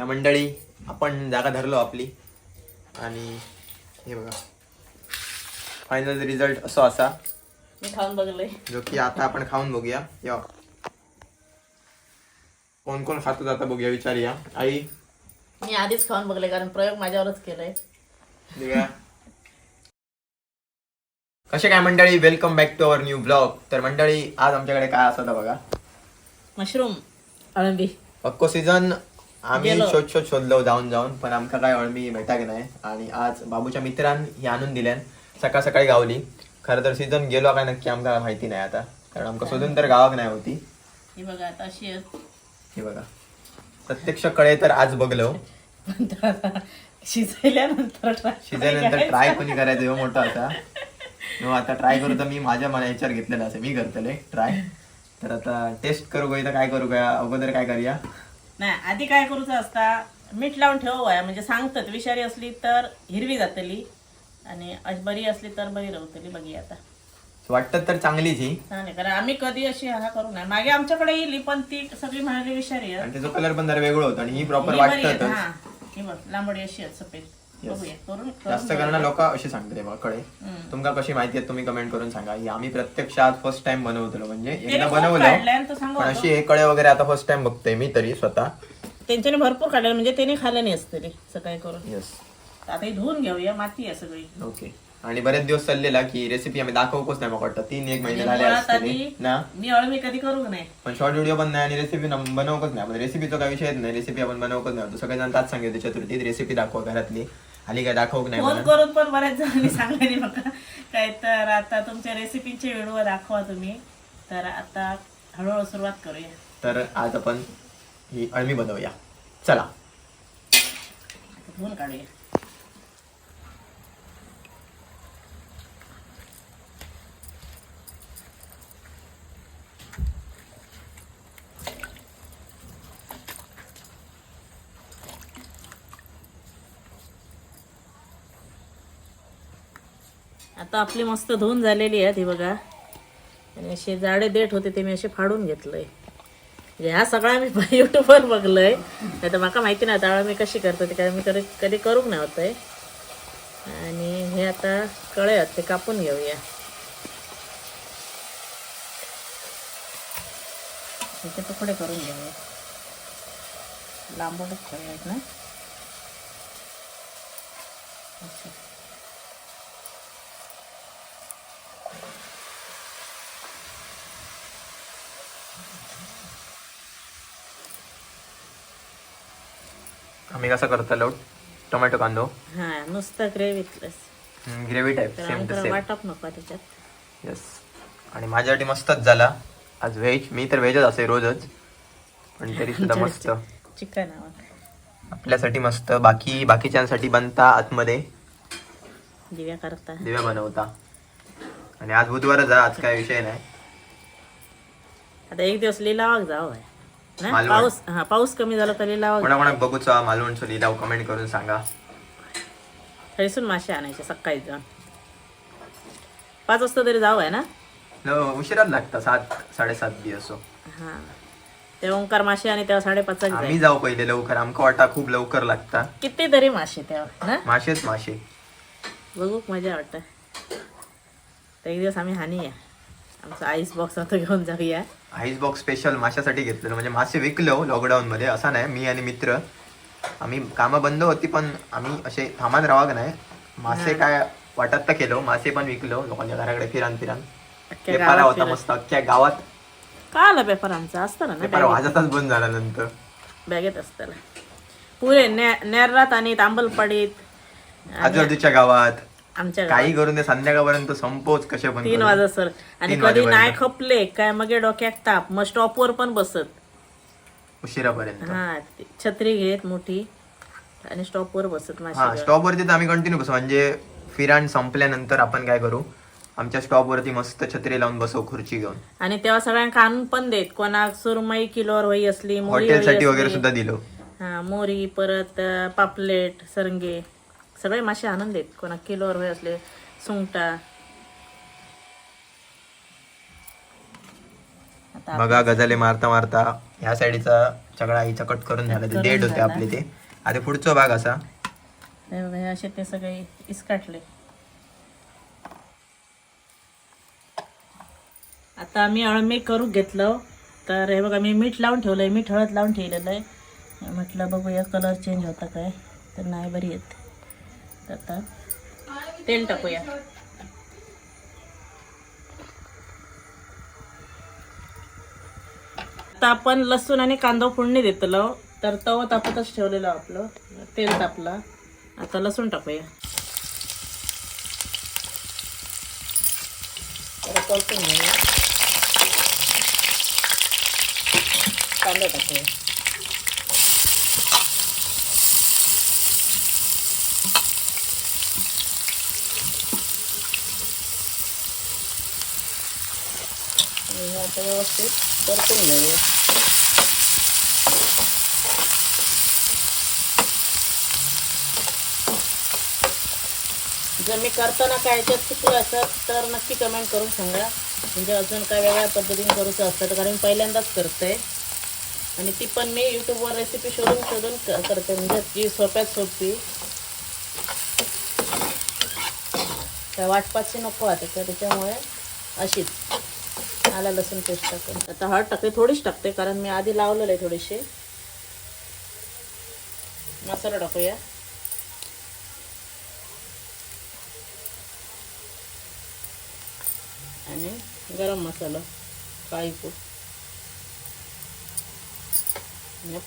या मंडळी आपण जागा धरलो आपली. आणि हे बघा. फायनल रिझल्ट असो असा. मी खाऊन बघलंय. जो की आता आपण खाऊन बघूया. या. कोण कोण खातो आता बघूया विचारूया. आई? मी आधीच खाऊन बघले कारण प्रयोग माझ्यावरच केलाय. दिव्या कसे काय मंडळी? Welcome back to our new blog तर मंडळी आज आमच्याकडे काय असं बघा? मशरूम अळंबी अक्को सीझन आम्ही गेलो. शोध शोध शोधलो जाऊन जाऊन. पण आमका काय अळमी भेटाक नाही. आणि आज बाबूच्या मित्रांन ही आणून दिल्यान सकाळ सकाळी गावली. खरं तर सीझन गेलो काय नक्की आमका माहिती नाही आता. कारण आमका शोधून तर गावाक नाही होती. ही बघा आता अशी आहे. हे बघा. प्रत्यक्ष कळे तर आज बघलो. पण तो आता शिजल्यानंतर try शिजल्यानंतर करायचं. ट्राय कोणी करायचं? ह्यो मोठा होता. आता ट्राय करू तर मी माझ्या मला याच्यावर घेतलेला असे मी करतले ट्राय तर आता टेस्ट करू गं तर काय करू का अगोदर काय करूया? नाही आधी काय करूचं असता मीठ लावून ठेवू वया. म्हणजे सांगतात विषारी असली तर हिरवी जातली आणि बरी असली तर बरी राहतली बघी आता. वाटतं तर चांगलीच ही. नाही कारण आम्ही कधी अशी हा करू नाही. मागे आमच्याकडे येईल पण ती सगळी म्हणाली विषारी आहे. आणि त्याचा कलर पण जरा वेगळं होतं आणि ही प्रॉपर वाटतं हा बघ लांबडी अशी आहे सफेद. बघूया. करून जास्त करून करणं लोक अशी सांगते बघा कळे. हम्म. तुमका कशी माहिती आहे तुम्ही कमेंट करून सांगा. ही आम्ही प्रत्यक्षात फर्स्ट टाइम बनवतो म्हणजे त्याने एकदा खूप बनवलं काढलंय आणि तो सांगा पण होता. अशी हे कळे वगैरे आता फर्स्ट टाइम बघतोय मी तरी स्वतः. त्यांच्याने भरपूर काढले म्हणजे त्यांनी खाल्लं नाही असतं सकाळी करून. येस आता ही धुवून घेऊया माती आहे सगळी. ओके आणि बरेच दिवस चाललेला की रेसिपी आम्ही दाखवूच नाही मग वाटतं. तीन एक महिने म्हणजे झाले मुळात असतील आधी- ना? मी अळमी कधी करू नाही. पण शॉर्ट व्हिडिओ पण नाही आणि रेसिपी बनवकच नाही. आपण रेसिपीचा काय विषयच नाही. रेसिपी आपण बनवकच नाही. सगळेजण ताच सांगितले चतुर्थीत रेसिपी दाखवा घरातली. आली काय दाखवक नाही फोन. करून पण बऱ्याच जणांनी सांगायला मका काय तर आता तुमच्या रेसिपीचे व्हिडिओ दाखवा तुम्ही. तर आता हळूहळू सुरुवात करूया. तर आज आपण ही अळमी बनवूया. चला. आता धुवून काढूया. आता आपली मस्त धुवून झालेली आहे ती बघा. आणि असे जाडे देठ होते ते मी असे फाडून घेतलंय. म्हणजे हा सगळा मी युट्यूबवर बघलंय. नाही तर माका माहिती नाही त्यावेळेला मी कशी करतो ते काय मी कधी कधी करूक नाही होतंय आणि हे आता कळे ते कापून घेऊया. त्याचे तुकडे करून घेऊया. लांबूनच ठेवूयात ना. अच्छा. आम्ही कसं करतलो टोमॅटो कांदो. हा नुसतं ग्रेव्हीतलंच ग्रेव्ही टाईप तर सेम टू सेम वाटप नको त्याच्यात. येस आणि माझ्यासाठी मस्तच झाला. आज व्हेज मी तर व्हेजच असे रोजच. पण तरी सुद्धा मस्त. चिकन आपल्यासाठी मस्त. बाकी बाकीच्यांसाठी बनता आतमध्ये. दिव्या करता. दिव्या बनवता. आणि आज बुधवारच आहे, आज काय विषय नाही. आता एक दिवस लिलावाक जावं आहे ना? मालवण. पाऊस हा पाऊस कमी झाला तर लिलावाक कोणाकोणाक बघूचा मालवणचं लिलाव कमेंट करून सांगा. थैसून मासे आणायचे सकाळी जाऊन. पाच वाजता तरी जावं आहे ना? न उशिराच लागता सात साडेसात बी असो. हा. ते ओंकार मासे आणि तेव्हा साडेपाच आम्ही जाऊ पहिले लवकर आमका वाटा खूप लवकर लागता. किती तरी मासे तेव्हा ना? मासेच मासे. बघू मजा वाटतं. एक दिवस आम्ही हानी आहे. आमचा आईस बॉक्स आता घेऊन जाऊया. आईस बॉक्स स्पेशल माशासाठी घेतलेलं. म्हणजे मासे विकलो लॉकडाऊन मध्ये असा नाही मी आणि मित्र. आम्ही कामं बंद होती पण आम्ही असे थांबान रावाग नाही. मासे काय वाटत तर केलो. मासे पण विकलो. लोकांच्या घराकडे फिरान फिरान. पेपारा होता. मस्त. अख्ख्या गावात. का आला पेपर आमचा असतं ना पेपर वाजतच बंद झाला नंतर बॅगेत असताना पुरे ने नेररात आणि तांबलपाडीत. आजूबाजूच्या गावात. आमच्या काही करून ते संध्याकाळपर्यंत संपोच कसे पण तीन. वाजत सर. आणि तीन कधी वाजेपर्यंत. नाही खपले काय मग डोक्यात ताप. मग स्टॉपवर पण बसत. उशिरापर्यंत. हा ती छत्री घेत मोठी आणि स्टॉपवर बसत हा मासे स्टॉप वरती तर आम्ही कंटिन्यू बसू. म्हणजे फिराण संपल्यानंतर आपण काय करू? आमच्या स्टॉप वरती मस्त छत्री लावून बसू खुर्ची घेऊन. आणि तेव्हा सगळ्यांना आणून पण देत. कोणाक सुरमई किलोवर वही असली मोरी वही हॉटेलसाठी वगैरे असली. सुद्धा दिलो. हा मोरी परत अं, पापलेट सरंगे. सगळे मासे आणून देत. कोणाक किलोवर वही असले सुंगटा. बघा गजाले मारता मारता ह्या साईडचा सगळा आईचा कट करून झाला. ते डेट होते. आपले ते. आता पुढचा भाग असा. असे ते सगळे इसकाटले आता आम्ही अळमी करू घेतलं. तर हे बघा मी मीठ लावून ठेवलंय. मीठ हळद लावून ठेवलेलं आहे. म्हटलं बघूया कलर चेंज होता काय. तर नाही बरी येत तर आता. तेल टाकूया. आता आपण लसूण आणि कांदा फोडणी देतलो. तर तव तापतच ठेवलेलं आपलं. तेल तापला. आता लसूण टाकूया. कांदा टाकूया. असं व्यवस्थित परतून घ्यावे जर मी करताना काय याच्यात चुकलं असत तर नक्की कमेंट करून सांगा. म्हणजे अजून काय वेगळ्या पद्धतीने करूचं असतं तर कारण पहिल्यांदाच करते आणि ती पण मी यूट्यूबवर रेसिपी शोधून शोधून करते. म्हणजे ती सोप्यात सोपी. काय वाटपाची नको आता तर त्याच्यामुळे अशीच. आला लसूण पेस्ट टाकून. आता हळद टाकते थोडीच टाकते कारण मी आधी लावलेलं आहे थोडीशी मसाला टाकूया. आणि गरम मसाला काळी पूड.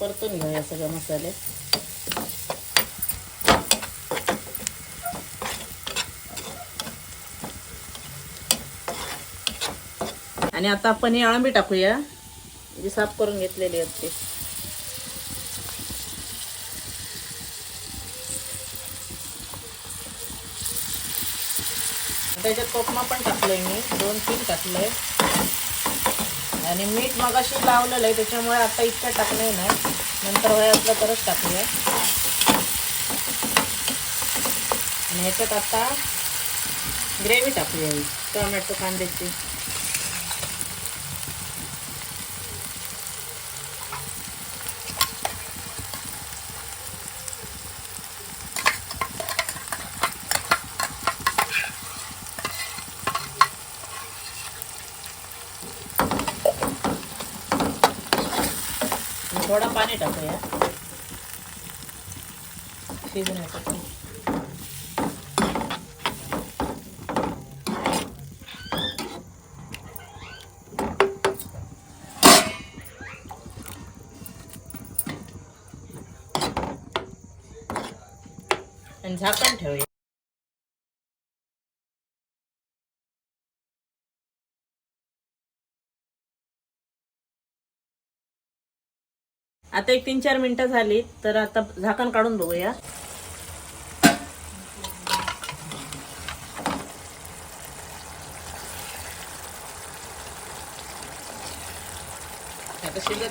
परतून घेऊया सगळे मसाले. आणि आता आपण ही अळंबी टाकूया. जी साफ करून घेतलेली आहेत ती. त्याच्यात कोकमा पण टाकलंय मी. दोन तीन टाकलंय. आणि मीठ मग अशी लावलेलं आहे त्याच्यामुळे आता इतकं टाकलंय नाही नंतर वय असलं तरच टाकूया. आणि ह्याच्यात आता ग्रेव्ही टाकूया टोमॅटो कांद्याची. थोडा पाणी टाकूया. शिजण्यासाठी आणि झाकण ठेवूया. आता एक तीन चार मिनिटं झाली तर आता झाकण काढून बघूया.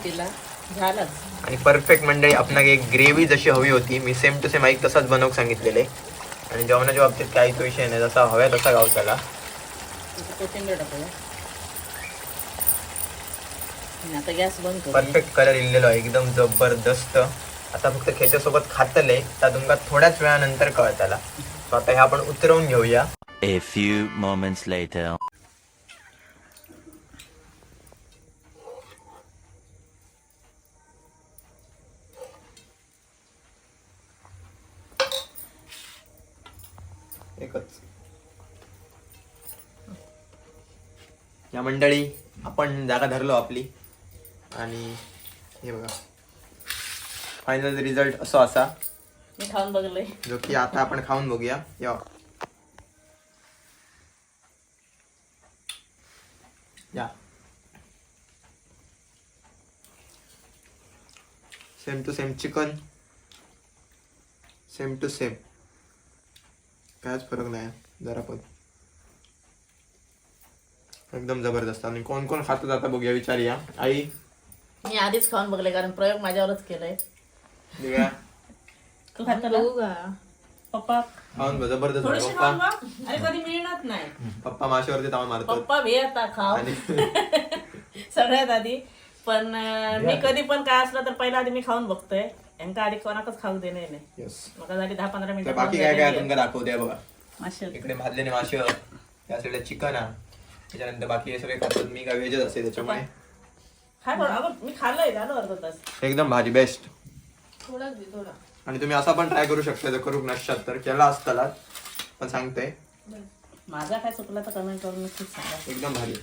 तिला झालंच. आणि परफेक्ट मंडळी आपणाक एक ग्रेव्ही जशी हवी होती. मी सेम टू सेम ऐक तसाच बनवूक सांगितलेले. आणि जेवणाच्या बाबतीत काही तो विषय नाही जसा हव्या तसा गावताला. कोथिंबीर टाकूया. आता गॅस बंद करूया परफेक्ट कलर इल्लेलो आहे एकदम जबरदस्त. आता फक्त खेच्यासोबत खातले तर तुमका थोड्याच वेळानंतर कळताला सो आता हे आपण उतरवून घेऊया. A few moments later. एकच. या मंडळी आपण जागा धरलो आपली. आणि हे बघा. फायनल रिझल्ट असो असा. मी खाऊन बघलंय. जो की आता आपण खाऊन बघूया. या. या. Same to same chicken same to same कायच फरक नाही जरा पण. एकदम जबरदस्त. आणि कोण कोण खातात आता बघूया विचारूया. आई? मी आधीच खाऊन बघले कारण प्रयोग माझ्यावरच केलाय. दिव्या पप्पा? खाऊन बघ, जबरदस्त थोडीशी पप्पा. खाऊन बघ. अरे कधी मिळणार नाही. पप्पा माशावरती ताव पप्पा भे आता खाव आणि सगळ्यात आधी. पण अं, मी कधी पण काय असलं तर पहिला आधी मी खाऊन बघतोय. यांका आधी कोणाकच खाऊ देणे नाही. येस मग झाली दहा पंधरा तर मिनिटं बाकी काय काय तुमका दाखवते बघा. मासे इकडे भाजलेले मासे या साईडला चिकन हा त्याच्यानंतर बाकी हे सगळे खातात. मी काय व्हेजच असते त्याच्यामुळे. खाय बरं अगं मी खाल्लंय झालं अर्धा तास. एकदम भारी बेस्ट थोडाच दे थोडा. आणि तुम्ही असा पण ट्राय करू शकता जर करू नसतात तर. केला असतालाच पण सांगते. माझा काय चुकला तर कमेंट करून नक्कीच सांगा. एकदम भारी.